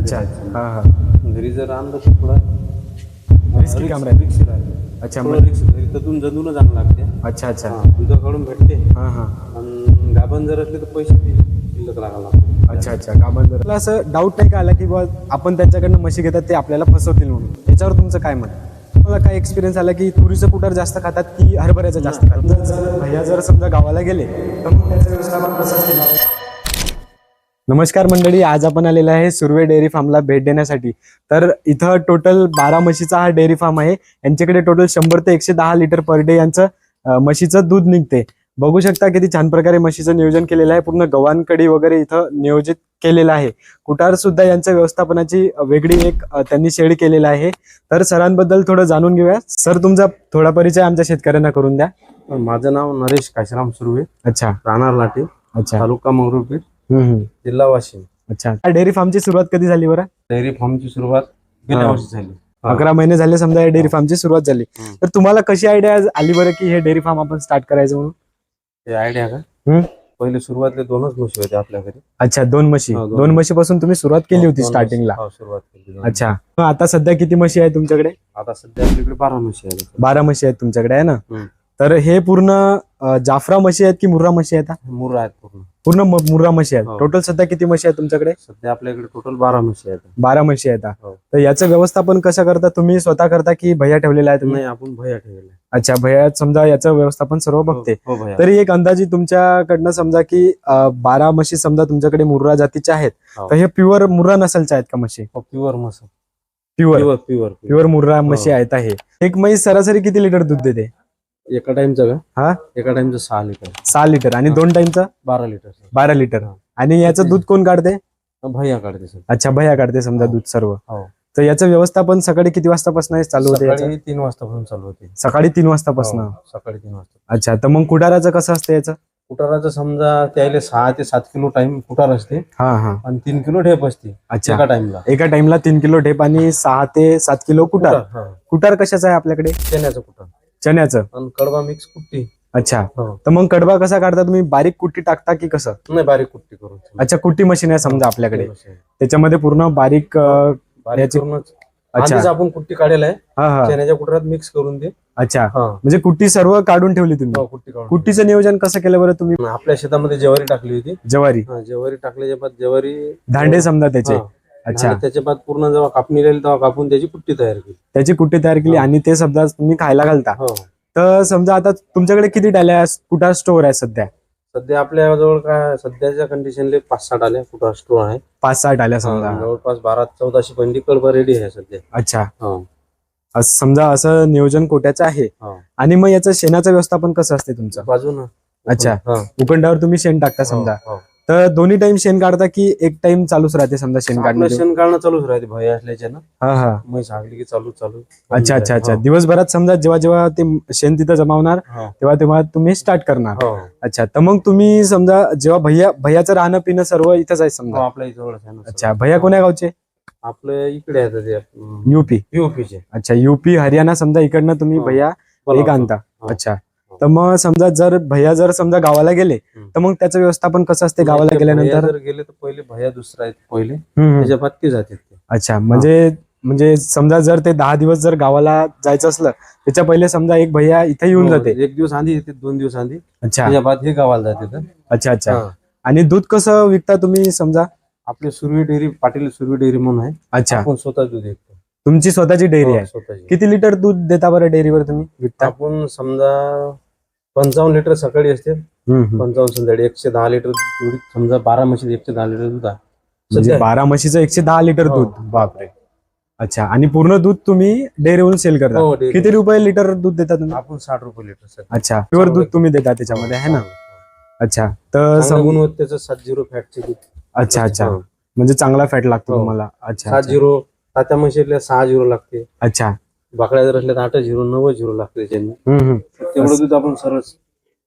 अच्छा हा हा. घरी जर आणलं तर थोडा Risky काम राहील. रिक्स राहते अच्छा मग रिक्स घरी ततून जंतूनच आणावं लागते. अच्छा अच्छा. हा, दुध काढून भेटते. हा हा. आणि गाभण जर असले तर पैसे बी शिल्लक लागायला अच्छा अच्छा. का बंद मला असं डाऊट नाही का आला की बुवा आपण त्यांच्याकडनं म्हशी घेतात ते आपल्याला फसवतील म्हणून? याच्यावर तुमचं काय मत मला काय एक्सपिरियन्स आला की तुरीचं कुटार जास्त खातात की हरभऱ्याचं जास्त खातात? जर भैया जर समजा गावाला गेले तर मग त्याचं व्यवस्थापन कसं असते? नमस्कार मंडळी आज आपण आलेला आहे सुर्वे डेअरी फार्मला भेट देण्यासाठी. तर इथं टोटल बारा म्हशीचा हा डेअरी फार्म आहे. यांच्याकडे टोटल शंभर ते एकशे दहा लिटर पर डे यांचं म्हशीचं दूध निघते. बघू शकता किती छान प्रकारे म्हशीचं नियोजन केलेलं आहे. पूर्ण गव्हांकडी वगैरे इथं नियोजित केलेलं आहे. कुटार सुद्धा यांच्या व्यवस्थापनाची वेगळी एक त्यांनी शेड केलेला आहे. तर सरांबद्दल थोडं जाणून घेऊया. सर तुमचा थोडा परिचय आमच्या शेतकऱ्यांना करून द्या. माझं नाव नरेश काशीराम सुर्वे. अच्छा. राहणार लाटे. अच्छा. तालुका मंगरुळपीठ. जिल्हा वाशिम. अच्छा. डेअरी फार्मची सुरुवात कधी झाली बरं? डेअरी फार्मची सुरुवात गेल्या हा. वर्षी झाली. हा. अकरा महिने झाले समजा या डेअरी फार्मची सुरुवात झाली. हम्म. तर तुम्हाला कशी आयडिया आली बरं की हे डेअरी फार्म आपण स्टार्ट करायचं म्हणून? ते आयडिया का? हम्म. पहिले सुरुवातीला दोनच म्हशी होत्या आपल्या घरी. अच्छा दोन म्हशी. हा, दोन दोन म्हशीपासून तुम्ही सुरुवात केली होती दोन स्टार्टिंगला म्हशी. हो, सुरुवात केली दोन. अच्छा. मग आता सध्या किती म्हशी आहे तुमच्याकडे? आता सध्या आपल्याकडे बारा म्हशी आहेत. बारा म्हशी आहेत तुमच्याकडे आहे ना? हम्म. तर हे पूर्ण जाफरा म्हशी आहेत की मुर्रा म्हशी आहेत हा? मुर्रा आहेत पूर्ण. पूर्ण मुर्रा म्हशी आहेत. हो. टोटल सध्या किती म्हशी आहेत तुमच्याकडे? सध्या आपल्याकडे टोटल बारा म्हशी आहेत. बारा म्हशी आहेत हा. हो. तर याचं व्यवस्थापन कसं करता? तुम्ही स्वतः करता की भैया ठेवलेला आहे तुम्ही? नाही आपण भैया ठेवले अच्छा भैया समजा याचं व्यवस्थापन सर्व बघते. हो भैया. तरी एक अंदाजी तुमच्याकडनं समजा की अं, बारा म्हशी समजा तुमच्याकडे मुर्रा जातीच्या आहेत हो. तर हे प्युअर मुर्रा नसलच्या आहेत का म्हशी? प्युअर मस pure. Pure pure pure. Murrah हो. म्हशी आहेत आहे. एक म्हैस सरासरी किती लिटर दूध देते? एका टाइमचं का? हा? एका टाइमचं सहा लिटर सहा लिटर आणि. दोन टाइमचं बारा लिटर बारा लिटर हा. आणि याचं दूध कोण काढते? भैया काढते सर. अच्छा भैया काढते समजा हो. दूध सर्व. हो. तर याचं व्यवस्थापन सकाळी किती वाजतापासून चालू होते तीन वाजतापासून चालू होते. सकाळी तीन वाजतापासून? हो, सकाळी तीन वाजता. अच्छा तर मग कुटाराचं कसं असतं याचं? कुटाराचं समजा त्याला सहा ते सात किलो टाइम कुटार असते. हा हा. आणि तीन किलो ठेप असते अच्छा. एका टाइमला एका टाइमला तीन किलो ढेप आणि सहा ते सात किलो कुटार कुटार कशाचं आहे आपल्याकडे? चण्याचं कुटार चण्याचं? आणि कडबा मिक्स कुट्टी. अच्छा. हो. तर मग कडबा कसा काढता तुम्ही? बारीक कुट्टी टाकता की कसं? नाही बारीक कुट्टी करून अच्छा कुट्टी मशीन आहे समजा आपल्याकडे. मशीन. त्याच्यामध्ये पूर्ण बारीक अं, बारीक याची- करूनच. अच्छा. आधीच आपण कुट्टी काढेल आहे. हा हा. चण्याच्या कुटारात मिक्स करून दे. अच्छा. हा. म्हणजे कुट्टी सर्व काढून ठेवली तुम्ही? हो, कुट्टी काढून कुट्टीचं नियोजन कसं केलं बरं तुम्ही? आपल्या शेतामध्ये ज्वारी टाकली होती. ज्वारी. हा, ज्वारी टाकल्याच्या बाद ज्वारी धांडे समजा त्याचे. हा. अच्छा. त्याच्या बाद पूर्ण जेव्हा कापणी राहील तेव्हा कापून त्याची कुट्टी तयार केली. त्याची कुट्टी तयार केली. आणि ते समजा तुम्ही खायला घालता. हो. तर समजा आता तुमच्याकडे किती डाल्या कुठा स्टोअर आहे सध्या? सध्या आपल्या जवळ काय सध्याच्या कंडिशनले पाच साठ आल्या कुठं स्टोर आहे. पाच सहा डाल्या हा, समजा. जवळपास बारा चौदाशे पंडी कडबा रेडी आहे सध्या. अच्छा. हो. असं समजा असं नियोजन कोट्याचं आहे. हो. आणि मग याचं शेणाचं व्यवस्थापन कसं असते तुमचं? बाजून. अच्छा. उकंडावर तुम्ही शेण टाकता समजा. तर दोन्ही टाइम शेण काढता की एक टाइम चालूच राहते समजा शेण काढणं? शेण काढणं चालूच राहते भय असल्याच्या ना. हा हा. म्हैस हागली की चालू चालू. अच्छा अच्छा अच्छा. हो. दिवसभरात समजा जेव्हा जेव्हा ते शेण तिथं जमा होणार हो, तेव्हा तेव्हा तुम्ही स्टार्ट करणार. हो. अच्छा तर मग तुम्ही समजा जेव्हा भैया भैयाचं राहणं पिणं सर्व इथंच आहे समजा? आपल्या ना अच्छा भैया कोण्या गावचे? आपलं इकडे आहे ते युपी युपीचे अच्छा युपी हरियाणा समजा इकडनं तुम्ही. भैया एक आणता. अच्छा. तर मग समजा जर भैया जर समजा गावाला गेले. तर मग त्याचं व्यवस्थापन कसं असते गावाला गेल्यानंतर? जर गेले तर पहिले भैया दुसरा आहेत पहिले. त्याच्या बाद ते जातात ते. अच्छा म्हणजे म्हणजे समजा जर ते दहा दिवस जर गावाला जायचं असलं त्याच्या पहिले समजा एक भैया इथे येऊन हो, जाते. एक दिवस आधी येते दोन दिवस आधी. अच्छा. त्याच्या बाद हे गावाला जाते तर. अच्छा अच्छा. आणि दूध कसं विकता तुम्ही समजा? आपली सुरवी डेअरी पाटील सुरवी डेअरी म्हणून आहे. अच्छा. आपण स्वतः दूध विकतो. तुमची स्वतःची डेअरी हो, आहे. किती लिटर दूध देता बरं डेअरीवर तुम्ही विकता? आपण समजा पंचावन्न लिटर सकाळी असते. पंचावन्न संध्याकाळी एकशे दहा लिटर दूध समजा बारा म्हशी एकशे दहा लिटर दूध आहे म्हणजे बारा म्हशीचं एकशे दहा लिटर हो. दूध बापरे अच्छा आणि पूर्ण दूध तुम्ही डेअरीवरून सेल करता हो, dairy. किती रुपये लिटर दूध देता तुम्ही आपण साठ रुपये लिटर सध्या. अच्छा प्युअर दूध. तुम्ही देता त्याच्यामध्ये आहे ना हो, अच्छा तर चांगल्या सम- गुणवत्तेचं सात झिरो फॅटचे दूध अच्छा अच्छा हो. म्हणजे चांगला फॅट लागतो हो. तुम्हाला अच्छा सात अच्छा. झिरो तात्या म्हशीतल्या सहा झिरो लागते अच्छा बाकड्या जर असल्या तर आठ झिरो नव्वद झिरो लागते हम्म, हम्म. तेवढं दूध आपण सरळ.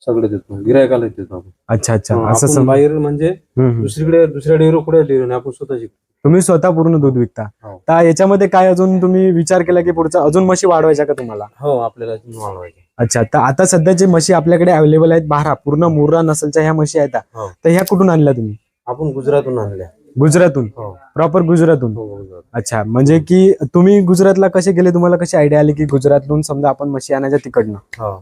सगळं देतो. गिरायकाला देतो आपण. अच्छा अच्छा. हो, असं आपण सम- बाहेर म्हणजे हम्म, हम्म. दुसरीकडे दुसऱ्या कुठे डेअरी नाही? आपण स्वतःची. तुम्ही स्वतः पूर्ण दूध विकता. हो. तर याच्यामध्ये काय अजून तुम्ही विचार केला की पुढचा अजून म्हशी वाढवायच्या का तुम्हाला? हो आपल्याला वाढवायचे. अच्छा तर आता सध्या जे म्हशी आपल्याकडे अवेलेबल आहेत बारा पूर्ण मुर्रा नसलच्या ह्या म्हशी आहेत हो. तर ह्या कुठून आणल्या तुम्ही? आपण गुजरातहून आणल्या. गुजरातून? हो. प्रॉपर गुजरातून? हो गुजरात. अच्छा म्हणजे की तुम्ही गुजरातला कसे गेले? तुम्हाला कशी आयडिया आली की गुजरातून समजा आपण म्हशी आणायच्या तिकडनं? हा.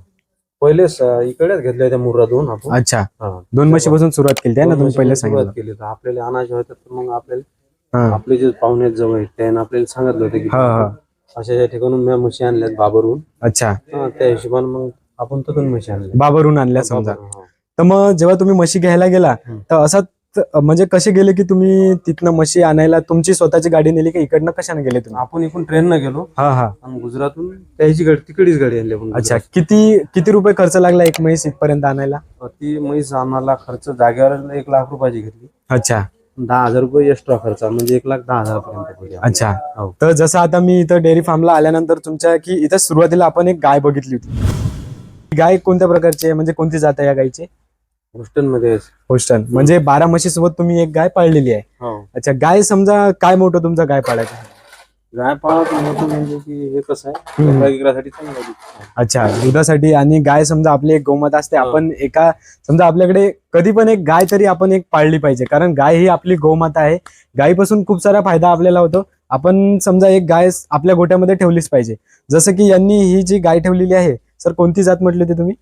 पहिलेच अं, इकडेच घेतल्या होत्या मुर्रातून आपण. अच्छा. हा. दोन म्हशीपासून सुरुवात केली आहे ना दोन तुम्ही पहिले सांगितलं. सुरुवात केली. तर आपल्याला आणायचे होते तर मग आपल्याला हा. आपले जे पाहुणे जवळ आहेत त्याने आपल्याला सांगितलं होतं की हा हा. अशा या ठिकाणून मी म्हशी आणल्यात बाबरहून. अच्छा. हा, त्या हिशोबाने मग आपण तिथून म्हशी आणल्या. बाबरून आणल्या समजा. हा. तर मग जेव्हा तुम्ही म्हशी घ्यायला गेला. तर असा म्हणजे कसे गेले की तुम्ही तिथनं म्हशी आणायला तुमची स्वतःची गाडी नेली की इकडनं कशाने गेले तुम्ही? आपण इकडून ट्रेन न गेलो. हा हा. आणि गुजरातून त्याची गाडी तिकडीच गाडी आणली आपण अच्छा किती किती रुपये खर्च लागला एक म्हैस इथपर्यंत आणायला. ती म्हैस आम्हाला खर्च जागेवर एक लाख रुपयाची घेतली. अच्छा. दहा हजार रुपये एक्स्ट्रा खर्च म्हणजे एक लाख दहा पडली. अच्छा. हो. तर जसं आता मी इथं डेअरी फार्मला आल्यानंतर तुमच्या की इथं सुरुवातीला आपण एक गाय बघितली होती. गाय कोणत्या प्रकारची आहे? म्हणजे कोणती जात आहे या गायची? हॉस्टेल मध्ये होस्टन म्हणजे बारा म्हशीसोबत तुम्ही एक गाय पाळलेली आहे. हो. अच्छा गाय समजा काय मोठं तुमचा गाय पाळायचा गाय पाळत मोठं म्हणजे की हे कसं आहे. अच्छा दुधासाठी आणि गाय समजा आपली एक गोमात असते हा. आपण एका समजा आपल्याकडे कधी पण एक गाय तरी आपण एक पाळली पाहिजे कारण गाय ही आपली गोमाता आहे. गायीपासून खूप सारा फायदा आपल्याला होतो. आपण समजा एक गाय आपल्या गोट्यामध्ये ठेवलीच पाहिजे. जसं की यांनी ही जी गाय ठेवलेली आहे सर कोणती जात म्हटली होती तुम्ही?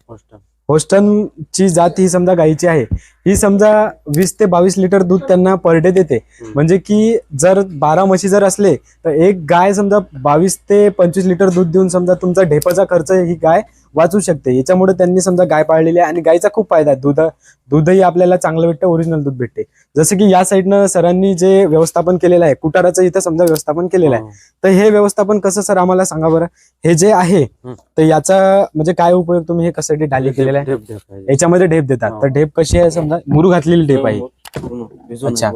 होस्टन ची जात ही समजा गायीची आहे. ही समजा वीस ते बावीस लिटर दूध त्यांना पर डे देते. म्हणजे की जर बारा म्हशी जर असले तर एक गाय समजा बावीस ते पंचवीस लिटर दूध देऊन समजा तुमचा ढेपाचा खर्च ही गाय वाचू शकते. याच्यामुळे त्यांनी समजा गाय पाळलेली आहे आणि गायचा खूप फायदा आहे. दूध दूधही आपल्याला चांगलं भेटतं ओरिजिनल दूध भेटते. जसं की या साईडनं सरांनी जे व्यवस्थापन केलेलं आहे कुटाराचं इथं समजा व्यवस्थापन केलेलं आहे. तर हे व्यवस्थापन कसं सर आम्हाला सांगा बरं? हे जे आहे. तर याचा म्हणजे काय उपयोग तुम्ही हे कशासाठी डाली केलेला आहे. याच्यामध्ये ढेप देतात. हा. तर ढेप कशी आहे समजा मुरू घातलेली ढेप आहे. पूर्ण अच्छा.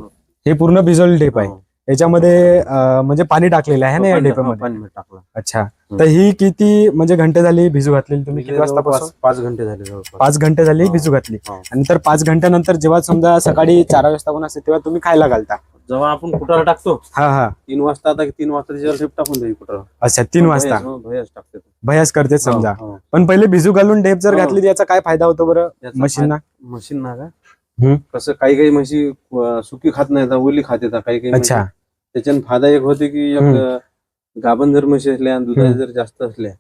हे पूर्ण भिजवलेली ढेप आहे. हो. याच्यामध्ये म्हणजे पाणी टाकलेलं आहे ना या टाकलं. अच्छा. तर ही किती म्हणजे घंटे झाली भिजू घातलेली तुम्ही? किती वाजतापासून पाच घंटे झाले पाच घंटे झाली हा. भिजू घातली. हा. आणि तर पाच घंट्यानंतर जेव्हा समजा सकाळी चार वाजता पण असते तेव्हा तुम्ही खायला घालता. जेव्हा आपण कुटारा टाकतो हा हा. तीन वाजता आता तीन वाजता त्याच्यावर टाकून द्यावी कुटारा अच्छा तीन वाजता. भैयाच टाकते. भयास करते समजा. पण पहिले भिजू घालून ढेप जर. घातली याचा काय फायदा होतो बरं? याचा मशीनना? फाय- मशीन ना का. कसं काही काही म्हशी सुकी खात नाही ओली खात येतात काही काही अच्छा. त्याच्याने फायदा एक होते की एक गाभण जर म्हशी असल्या आणि दुधाच्या जर जास्त असल्या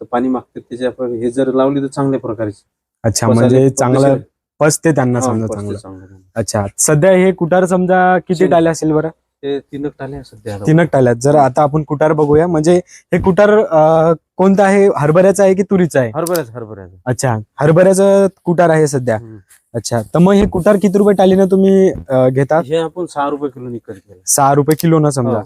तर पाणी मागते त्याच्या हे जर लावली तर चांगल्या प्रकारची. अच्छा म्हणजे चांगलं पसते त्यांना हा, समजा चांगलं. अच्छा सध्या हे कुटार समजा किती शे- टाले असेल बरं? ते तीनक टाले आहे सध्या. तीनक टाल्यात जर आता आपण कुटार बघूया म्हणजे हे कुटार कोणतं आहे? हरभऱ्याचं आहे की तुरीचं आहे? हरभऱ्याच हरभऱ्याच. अच्छा हरभऱ्याचं कुटार आहे सध्या. अच्छा. तर मग हे कुटार किती रुपये टालीनं तुम्ही अं, घेतात? हे आपण सहा रुपये किलो विकत केलं सहा रुपये किलो ना समजा. हो.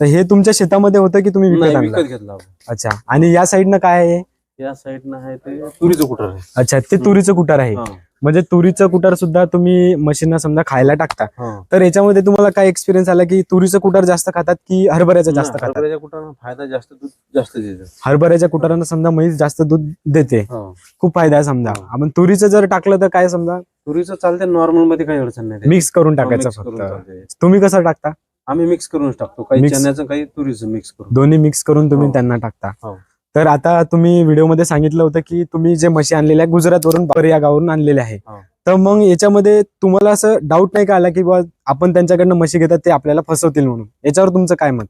तर हे तुमच्या शेतामध्ये होतं की तुम्ही विकत नाही आणलं? विकत घेतला आपण. अच्छा. आणि या साईडनं काय आहे या साईडनं आहे ते तुरीचं कुटर आहे. अच्छा ते तुरीचं कुटार आहे. हा, म्हणजे तुरीचं कुटार सुद्धा तुम्ही मशीनना समजा खायला टाकता. तर याच्यामध्ये तुम्हाला काय एक्सपिरियन्स आला की तुरीचं कुटार जास्त खातात की हरभऱ्याचं जास्त खातात हरभऱ्याच्या कुटानं फायदा जास्त दूध जास्त देतं हरभऱ्याच्या कुटारानं समजा म्हैस जास्त दूध देते. खूप फायदा आहे समजा. आपण तुरीचं जर टाकलं तर काय समजा तुरीचं चालते नॉर्मलमध्ये काही अडचण नाही मिक्स करून टाकायचं फक्त. तुम्ही कसं टाकता आम्ही मिक्स करूनच टाकतो काही चण्याचं काही तुरीचं मिक्स करून दोन्ही मिक्स करून तुम्ही हो. त्यांना टाकता हो. तर आता तुम्ही व्हिडिओमध्ये सांगितलं होतं की तुम्ही जे म्हशी आणलेल्या गुजरातवरून बाबर या गावावरून आणलेल्या आहे हो. तर मग याच्यामध्ये तुम्हाला असं डाऊट नाही का आला की बा आपण त्यांच्याकडनं म्हशी घेतात ते आपल्याला फसवतील म्हणून याच्यावर तुमचं काय मत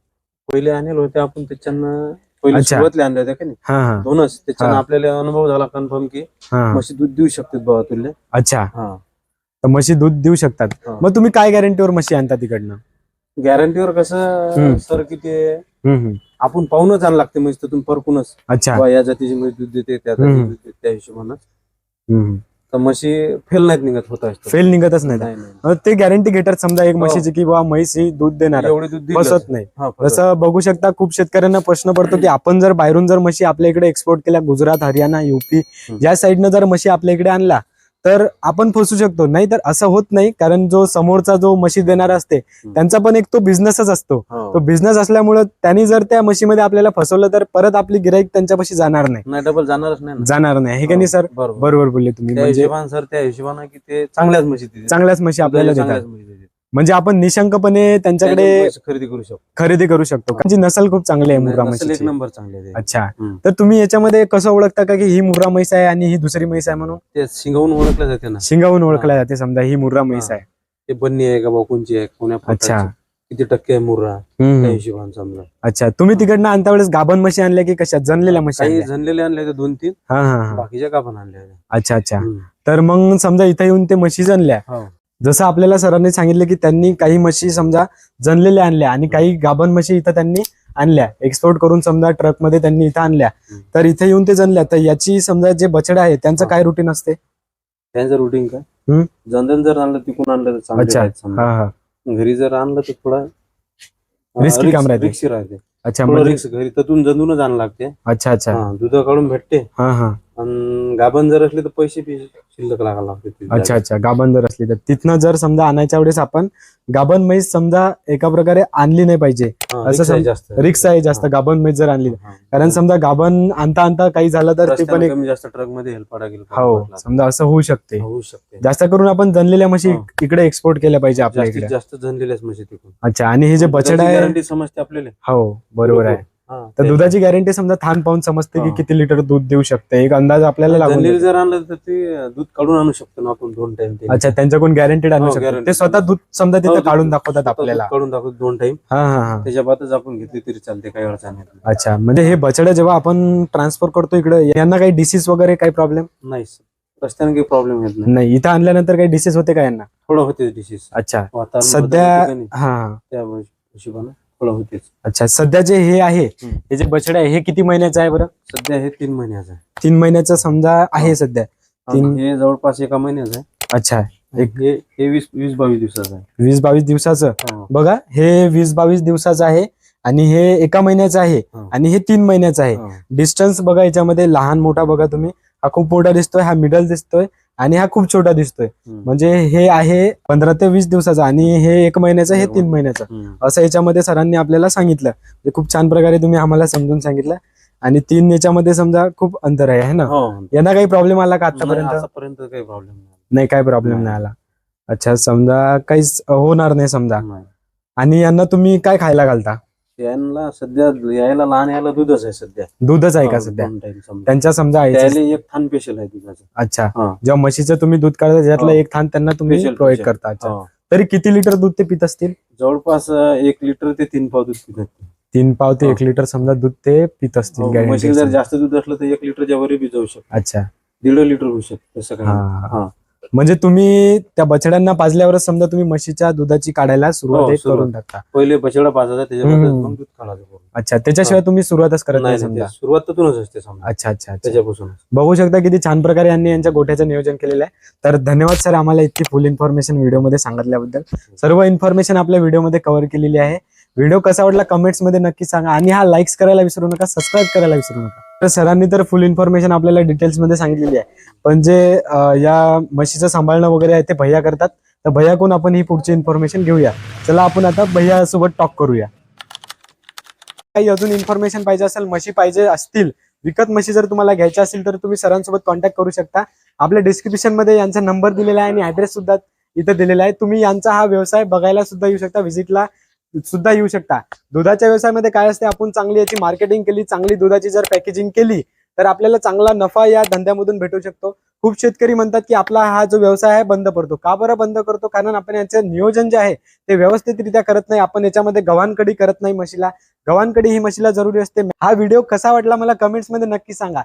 पहिले आणले होते आपण त्याच्यानं पहिले अच्छा. सुरुवातले आणले होते का नाही हा हा दोनच त्याच्यानं हा. आपल्याला अनुभव झाला कन्फर्म की हा म्हशी दूध देऊ शकतात बाबा तुला अच्छा हा तर म्हशी दूध देऊ शकतात हा. मग तुम्ही काय गॅरंटीवर म्हशी आणता तिकडनं गॅरंटीवर कसं. सर की ते. आपण पाहूनच आणायला लागते म्हणजे तिथून परकूनच अच्छा बाबा या जातीची म्हैस दूध देते त्या हम्म. जातीची दूध देते त्या हिशोबानं हम्म. तर म्हशी फेल नाहीत निघत होत असतो फेल निघतच नाही नाही, नाही. मग ते गॅरंटी घेतात समजा एक हो. म्हशीची की बा म्हैस ही दूध देणार आहे. एवढी दूध फसत नाही हा, फसत. जसं बघू शकता खूप शेतकऱ्यांना प्रश्न पडतो की आपण जर बाहेरून जर म्हशी आपल्या इकडे एक्सपोर्ट केल्या गुजरात हरियाणा युपी. या साईडनं जर म्हशी आपल्या इकडे आणला तर आपण फसू शकतो. नाही तर असं होत नाही कारण जो समोरचा जो म्हशी देणारा असते त्यांचा पण एक तो बिझनेसच असतो. हो. तो बिझनेस असल्यामुळे त्यांनी जर त्या म्हशीमध्ये आपल्याला फसवलं तर परत आपली गिराईक त्यांच्यापाशी जाणार नाही. डबल जाणारच नाही. जाणार नाही. हे का नाही सर? बरोबर. बोलले तुम्ही. त्या म्हणजे सर त्या हिशोबानं की ते चांगल्याच म्हशी. चांगल्याच म्हशी आपल्याला देतात. म्हणजे आपण निशंकपणे त्यांच्याकडे खरेदी करू शकतो. खरेदी करू शकतो त्यांची नसल खूप चांगली आहे मुर्रा म्हशीची. नंबर चांगले ते. अच्छा. तर तुम्ही याच्यामध्ये कसं ओळखता का की ही मुर्रा म्हैस आहे आणि ही दुसरी म्हैस आहे म्हणून? ते शिंगवून ओळखलं जाते ना. शिंगावून ओळखला जाते समजा ही मुर्रा म्हैस. आहे. ते बन्नी आहे का बा कोणची आहे कोण्या अच्छा. किती टक्के आहे मुर्रा. त्या हिशोबाने समजा अच्छा. तुम्ही तिकडनं आणता वेळेस गाभण म्हशी आणल्या की कशा? जनलेल्या म्हशी काही आणल्या? दोन तीन. हा हा हा. बाकीच्या का पण आणले होते अच्छा. अच्छा. तर मग समजा इथे येऊन ते म्हशी जनल्या. हो. जसं आपल्याला सरांनी सांगितलं की त्यांनी काही म्हशी समजा जनलेल्या आणल्या आणि काही गाभण म्हशी इथं त्यांनी आणल्या. एक्सपोर्ट करून समजा ट्रकमध्ये त्यांनी इथं आणल्या. तर इथे येऊन ते जनल्या. तर याची समजा जे बछडे आहे त्यांचं. काय रुटीन असते? त्यांचं रुटीन काय. जनधन जर आणलं तिकून आणलं तर अच्छा. घरी जर आणलं तर थोडा Risky काम राहते. राहते. अच्छा म्हणजे घरी ततून जंदूनच आणावं लागते. अच्छा अच्छा. हा, दूध काढून भेटते. हा गाभण जर असले तर पैसे बी शिल्लक लागायला लागते. अच्छा अच्छा. गाभण जर असली तर तिथनं जर समजा आणायच्या वेळेस आपण गाभण म्हैस समजा एका प्रकारे आणली नाही पाहिजे असं रिक्स आहे जास्त. रिक्स आहे जास्त. गाभण म्हैस जर आणली हा. कारण समजा गाभण आणता आणता काही झालं तर ते पण रस्त्यानं एक कमी जास्त ट्रकमध्ये हेल्प हो समजा असं होऊ शकते. होऊ शकते. जास्त करून आपण जनलेल्या म्हशी हा. इकडे एक्सपोर्ट केल्या पाहिजे आपल्या जास्तीत इकडे. जास्त जनलेल्याच म्हशी तिकून अच्छा आणि हे जे बछड आहे गॅरंटी समजते आपल्याला. हो बरोबर आहे. तर दुधाची गॅरंटी समजा थान पाहून समजते की हा. किती लिटर दूध देऊ शकते. एक अंदाज आपल्याला लागून. जर आणलं तर ते दूध काढून आणू शकतो ना आपण दोन टाइम अच्छा त्यांच्याकडून गॅरंटीड आणू हो, शकतो. ते स्वतः दूध समजा हो, तिथे दूध- काढून दाखवतात आपल्याला. काढून दाखवतो दोन टाइम हा हा हा. त्याच्या बादच आपण घेतली तरी चालते काही अडचण. अच्छा म्हणजे हे बछडे जेव्हा आपण ट्रान्सफर करतो इकडे यांना काही डिसीज वगैरे काही प्रॉब्लेम नाही रस्त्याने काही प्रॉब्लेम येत नाही. इथं आणल्यानंतर काही डिसीज होते का यांना? थोडं होते डिसीज अच्छा. सध्या हा हा. त्या हिशोबाने. होतेच. अच्छा सध्या जे हे आहे हम्म. हे जे बछडे आहे हे किती महिन्याचं आहे बरं? सध्या हे तीन महिन्याचं आहे. तीन महिन्याचं समजा आहे सध्या. तीन- हे जवळपास एका महिन्याचं आहे. अच्छा एक हे हे वीस वीस बावीस दिवसाचं आहे. वीस बावीस दिवसाचं. हा. बघा हे वीस बावीस दिवसाचं आहे आणि हे एका महिन्याचं आहे हा. आणि हे तीन महिन्याचं आहे. हा. डिस्टन्स बघा याच्यामध्ये लहान मोठा बघा तुम्ही. हा खूप मोठा दिसतोय हा मिडल दिसतोय. आणि हा खूप छोटा दिसतोय. म्हणजे हे आहे पंधरा ते वीस दिवसाचा आणि हे एक महिन्याचं हे तीन महिन्याचं. असं याच्यामध्ये सरांनी आपल्याला सांगितलं. म्हणजे खूप छान प्रकारे तुम्ही आम्हाला समजून सांगितलं. आणि तीन याच्यामध्ये समजा खूप अंतर आहे है ना? हो. यांना काही प्रॉब्लेम आला का आतापर्यंत? काही प्रॉब्लेम नाही काय प्रॉब्लेम नाही. आला. अच्छा समजा काहीच होणार नाही समजा. आणि यांना तुम्ही काय खायला घालता? यांना सध्या यायला लहान यायला दूधच आहे सध्या दूधच आहे का सध्या दोन time समजा. त्यांच्या समजा आईचं त्याला एक थान स्पेशल आहे दुधाचं अच्छा हा. जेव्हा म्हशीचं तुम्ही दूध काढता त्याच्यातलं हो. एक थान त्यांना तुम्ही Special, प्रोव्हाइड special. करता अच्छा हा. तरी किती लिटर दूध ते पित असतील जवळपास अं, एक लिटर ते तीन पाव दूध पितात ते. तीन पाव ते हो. एक लिटर समजा दूध ते पित असतील म्हशीला जर समजा. जास्त दूध असलं तर एक लिटरच्या वरी बी जाऊ शकतो अच्छा दीड लिटर होऊ शकतं तसं काही. हा हा. म्हणजे तुम्ही त्या बछड्यांना पाजल्यावरच समजा तुम्ही म्हशीच्या दुधाची काढायला सुरुवात हो, सुरुवात. करून टाकता. पहिले बछडा पाजायचा त्याच्यामध्ये हम्म. मग दूध काढायचं पूर्ण. अच्छा त्याच्याशिवाय तुम्ही सुरुवातच करत नाही नाही समजा? नाही, ते सुरुवातीतूनच असते समजा. अच्छा अच्छा अच्छा. त्याच्यापासून बघू शकता किती छान प्रकारे यांनी यांच्या गोठ्याचं नियोजन केलेलं आहे. तर धन्यवाद सर आम्हाला इतकी फुल इन्फॉर्मेशन व्हिडिओमध्ये सांगितल्याबद्दल. सर्व इन्फॉर्मेशन आपल्या व्हिडिओमध्ये कव्हर केलेली आहे. व्हिडिओ कसा वाटला कमेंट्समध्ये नक्की सांगा. आणि हा लाईक्स करायला विसरू नका सबस्क्राईब करायला विसरू नका. तर सरांनी तर फुल इन्फॉर्मेशन आपल्याला डिटेल्समध्ये सांगितलेली आहे. पण जे या म्हशीचं सांभाळणं वगैरे आहे ते भैया करतात. तर भैयाकडून आपण ही पुढची इन्फॉर्मेशन घेऊया. चला आपण आता भैया सोबत टॉक करूया. काही अजून इन्फॉर्मेशन पाहिजे असेल म्हशी पाहिजे असतील विकत म्हशी जर तुम्हाला घ्यायच्या असतील तर तुम्ही सरांसोबत कॉन्टॅक्ट करू शकता. आपल्या डिस्क्रिप्शनमध्ये यांचा नंबर दिलेला आहे आणि ऍड्रेस सुद्धा इथं दिलेला आहे. तुम्ही यांचा हा व्यवसाय बघायला सुद्धा येऊ शकता. व्हिजिटला सुद्धा येऊ शकता. दुधाच्या व्यवसायामध्ये काय असते? आपण चांगली याची मार्केटिंग केली चांगली दुधाची जर पॅकेजिंग केली तर आपल्याला चांगला नफा या धंद्यामधून भेटू शकतो. खूप शेतकरी म्हणतात की आपला हा जो व्यवसाय आहे बंद पडतो. का बरं बंद करतो? कारण आपण याचं नियोजन जे आहे ते व्यवस्थितरित्या करत नाही. आपण याच्यामध्ये गव्हाणकडी करत नाही म्हशीला गव्हाणकडी ही म्हशीला जरुरी असते. हा व्हिडिओ कसा वाटला मला कमेंट्समध्ये नक्की सांगा.